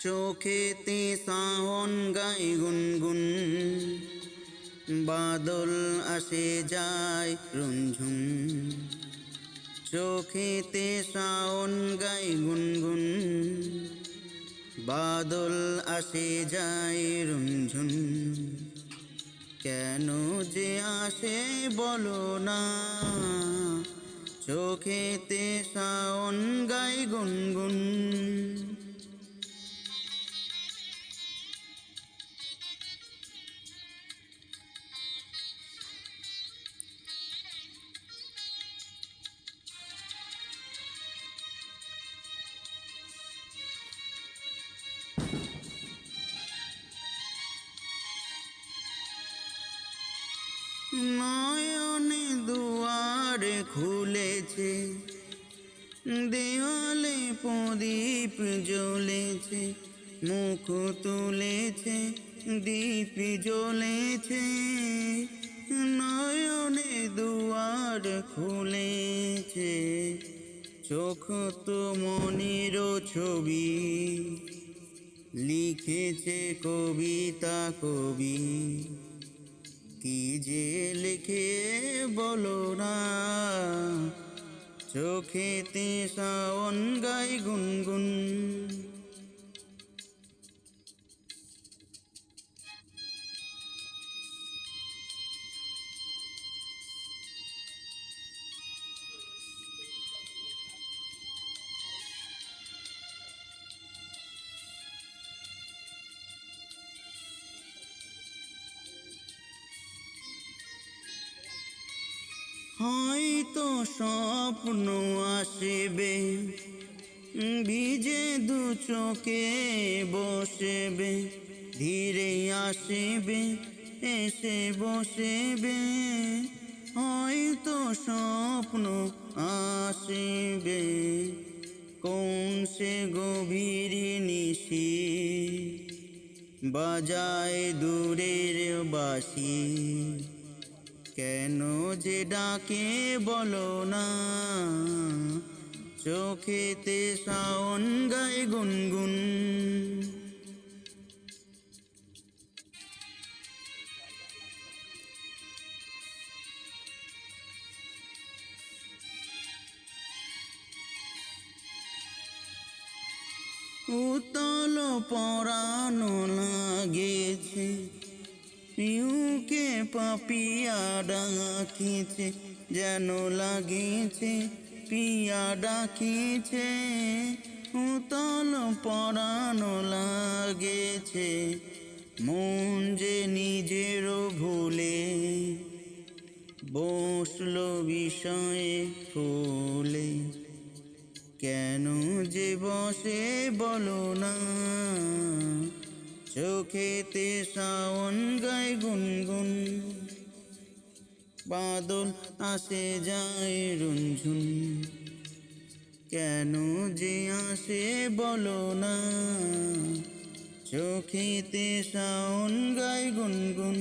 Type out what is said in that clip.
চোখেতে সাহন গাই গুনগুন, বাদল আসে যায় রুনঝুন। চোখেতে শাওন গাই গুনগুন, বাদল আসে যায় রুনঝুন। কেন যে আসে বলো না, চোখেতে শাওন গাই গুনগুন। নয়নে দুয়ারে খুলেছে, দেওয়ালে প্রদীপ জ্বলেছে, মুখ তুলেছে, দীপ জ্বলেছে। নয়নে দুয়ার খুলেছে, চোখ তো মনির ছবি, লিখেছে কবিতা কবি। কি যে লিখে বলো না? চোখেতে শাওন গাই গুনগুন। হয়তো স্বপ্ন আসবে, ভিজে দু চোখে বসবে, ধীরে আসবে, এসে বসেবে। হয়তো স্বপ্ন আসবে, কোন সে গভীর নিশি? বাজায় দূরের বাসি। কেন যে ডাকে বলো না? চোখেতে শাওন গায় গুনগুন। উতল পরানো লাগেছে। পিউকে পাপিয়া ডাকিছে, যেন লাগেছে, পিয়া ডাকিছে। উতল পরানো লাগেছে, মন যে নিজের ভুলে। বসল বিষয়ে ফুলে, কেন যে বসে বলো না? চোখেতে শাওন গায় গুনগুন, বাদল আসে যায় রুনঝুন। কেন যে আসে বলো না, চোখেতে শাওন গায় গুনগুন।